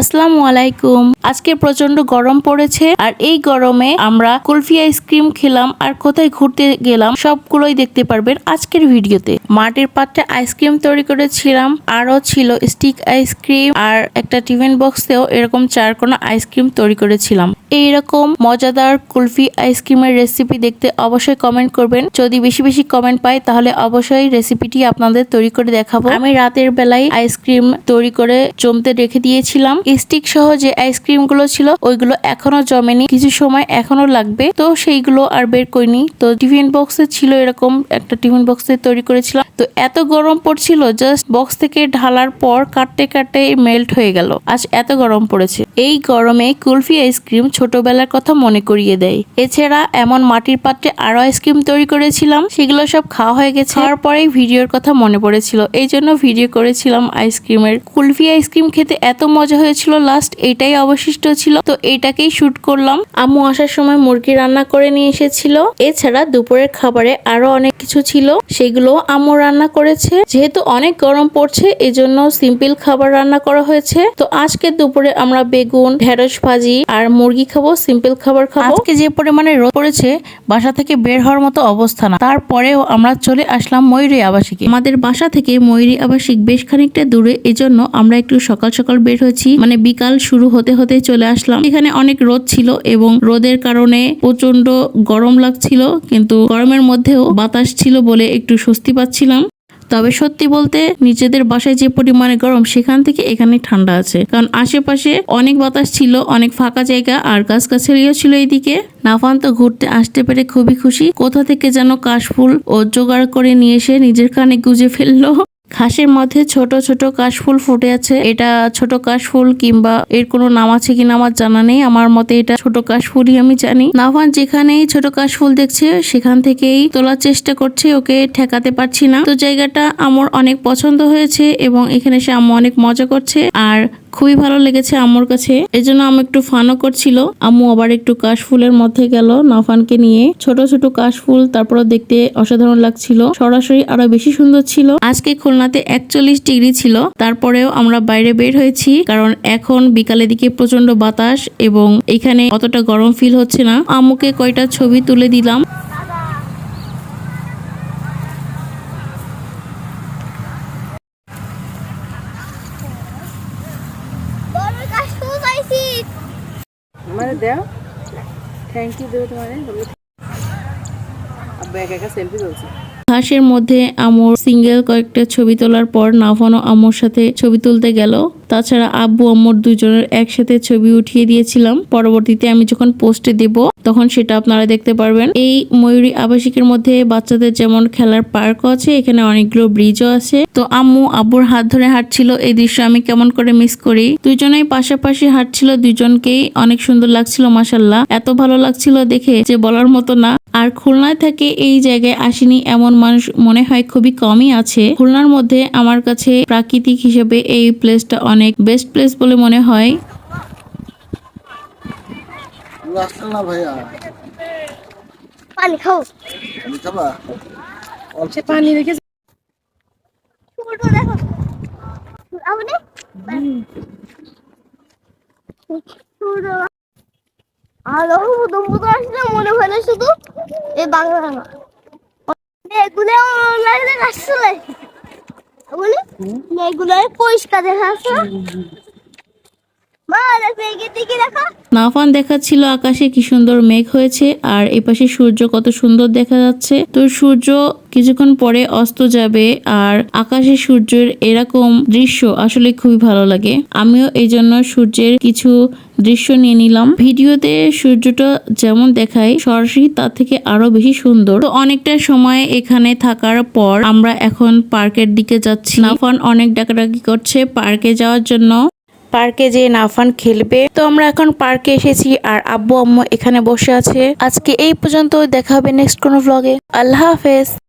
আসসালামু আলাইকুম। আজকে প্রচণ্ড গরম পড়েছে আর এই গরমে আমরা কুলফি আইসক্রিম খেলাম আর কোথায় ঘুরতে গেলাম সবগুলোই দেখতে পারবেন আজকের ভিডিওতে। মাটির পাত্রে আইসক্রিম তৈরি করেছিলাম, আরও ছিল স্টিক আইসক্রিম আর একটা টিফিন বক্সেও এরকম চার কোনো আইসক্রিম তৈরি করেছিলাম। এইরকম মজাদার কুলফি আইসক্রিমের রেসিপি দেখতে অবশ্যই কমেন্ট করবেন। যদি বেশি বেশি কমেন্ট পাই, তাহলে অবশ্যই রেসিপিটি আপনাদের তৈরি করে দেখাবো। আমি রাতের বেলায় আইসক্রিম তৈরি করে জমতে রেখে দিয়েছিলাম। স্টিক সহ যে আইসক্রিমগুলো ছিল, ওইগুলো এখনও জমেনি। কিছু সময় এখনও লাগবে। তো সেইগুলো আর বের করিনি। তো টিফিন বক্সে ছিল এরকম একটা টিফিন বক্সে তৈরি করেছিলাম। তো এত গরম পড়ছিল জাস্ট বক্স থেকে ঢালার পর কাটতে কাটতে মেল্ট হয়ে গেল। আজ এত গরম পড়েছে। এই গরমে কুলফি আইসক্রিম ছোটবেলার কথা মনে করিয়ে দেয়। এছাড়া এমন মাটির পাত্রে আরও আইসক্রিম তৈরি করেছিলাম। সেগুলো সব খাওয়া হয়ে গেছে। খাওয়ার পরেই ভিডিওর কথা মনে পড়েছিল। এই জন্য ভিডিও করেছিলাম আইসক্রিমের কুলফি আইসক্রিম খেতে এত মজা হয়েছিল লাস্ট এটাই অবশিষ্ট ছিল। তো এটাকেই শুট করলাম। আম্মু আসার সময় মুরগি রান্না করে নিয়ে এসেছিল। এছাড়া দুপুরের খাবারে আরও অনেক কিছু ছিল। সেগুলো আম্মু রান্না করেছে। যেহেতু অনেক গরম পড়ছে এজন্য সিম্পল খাবার রান্না করা হয়েছে। তো আজকে দুপুরে আমরা বেগুন ঢেঁড়স ভাজি আর মুরগি খাব সিম্পল খাবার খাব। আজকে যে পরিমাণে রোদ পড়েছে বাসা থেকে বের হওয়ার মতো অবস্থা না। তারপরেও আমরা চলে আসলাম ময়ূরী আবাসিকে। আমাদের বাসা থেকে ময়ূরী আবাসিক বেশ খানিকটা দূরে এজন্য আমরা একটু সকাল সকাল বের হয়েছি। মানে বিকাল শুরু হতে হতে চলে আসলাম। এখানে অনেক রোদ ছিল এবং রোদের কারণে প্রচণ্ড গরম লাগছিল, কিন্তু গরমের মধ্যেও বাতাস ছিল বলে একটু স্বস্তি পাচ্ছিলাম। তবে সত্যি বলতে নিজেদের বাসায় যে পরিমাণে গরম, সেখান থেকে এখানে ঠান্ডা আছে। কারণ আশেপাশে অনেক বাতাস ছিল, অনেক ফাঁকা জায়গা আর গাছগাছালিও ছিল এইদিকে। নাফান তো ঘুরতে আসতে পেরে খুবই খুশি। কোথা থেকে যেন কাশফুল ও জোগাড় করে নিয়ে এসে নিজের কানে গুজে ফেলল। ঘাসের মধ্যে ছোট ছোট কাশফুল ফুটে আছে। এটা ছোট কাশফুল কিংবা এর কোনো নাম আছে কিনা আমার জানা নেই। আমার মতে এটা ছোট কাশফুলই আমি জানি। নাভান যেখানেই ছোট কাশফুল দেখছে, সেখান থেকেই তোলার চেষ্টা করছে, ওকে ঠেকাতে পারছি না। তো জায়গাটা আমার অনেক পছন্দ হয়েছে এবং এখানে সে আম্মু অনেক মজা করছে। আর খুবই ভালো লেগেছে আম্মুর কাছে। এজন্য আম্মু একটু ফানও করছিল। আম্মু আবার একটু কাশফুলের মধ্যে গেল নাফানকে নিয়ে। ছোট ছোট কাশফুল তারপর দেখতে অসাধারণ লাগছিল। সরাসরি আরও বেশি সুন্দর ছিল। আজকে খুলনাতে একচল্লিশ ডিগ্রি ছিল। তারপরেও আমরা বাইরে বের হয়েছি, কারণ এখন বিকালের দিকে প্রচণ্ড বাতাস এবং এখানে অতটা গরম ফিল হচ্ছে না। আম্মুকে কয়টা ছবি তুলে দিলাম। কাশফুল মানে মধ্যে আমর সিঙ্গেল কয়েকটা ছবি তোলার পর নাফানো আমর সাথে ছবি তুলতে গেল। তাছাড়া আব্বু আম্মুর দুজনের একসাথে ছবি উঠিয়ে দিয়েছিলাম। পরবর্তীতে আমি যখন পোস্টে দেব, তখন সেটা আপনারা দেখতে পারবেন। এই ময়ূরী আবাসিকের মধ্যে বাচ্চাদের যেমন খেলার পার্কও আছে, এখানে অনেকগুলো ব্রিজও আছে। তো আম্মু আব্বুর হাত ধরে হাঁটছিল, এই দৃশ্য আমি কেমন করে মিস করি? দুজনেই পাশাপাশি হাঁটছিল, দুজনকেই অনেক সুন্দর লাগছিল মাসাল্লাহ এত ভালো লাগছিল দেখে যে বলার মতো না। আর খুলনায় থেকে এই জায়গায় আসেনি এমন মানুষ মনে হয় খুবই কমই আছে। খুলনার মধ্যে আমার কাছে প্রাকৃতিক হিসেবে এই প্লেসটা অনেক বেস্ট প্লেস বলে মনে হয়। তুমি ভাইয়া? পানি খাও। আমি খাবা? সে পানি রেখে দেখো। আপনি আর দম্বুতো আসলে মনে হয় শুধু এই বাংলা না, এগুলো আসলে। এগুলো পরিষ্কার দেখা যাচ্ছে মা দেখো এগিয়ে দিকে দেখো নাফান দেখাচ্ছিল আকাশে কি সুন্দর মেঘ হয়েছে, আর এপাশে সূর্য কত সুন্দর দেখা যাচ্ছে। তো সূর্য কিছুক্ষণ পরে অস্ত যাবে, আর আকাশে সূর্যের এরকম দৃশ্য আসলে খুবই ভালো লাগে। আমিও এই জন্য সূর্যের কিছু দৃশ্য নিয়ে নিলাম। ভিডিওতে সূর্যটা যেমন দেখায়, সরাসরি তার থেকে আরও বেশি সুন্দর। তো অনেকটা সময় এখানে থাকার পর আমরা এখন পার্কের দিকে যাচ্ছি। নাফান অনেক ডাকাডাকি করছে পার্কে যাওয়ার জন্য। পার্কে যে নাফান খেলবে। তো আমরা এখন পার্কে এসেছি আর আব্বু আম্মু এখানে বসে আছে। আজকে এই পর্যন্ত দেখা হবে নেক্সট কোনো ব্লগে আল্লাহ হাফেজ।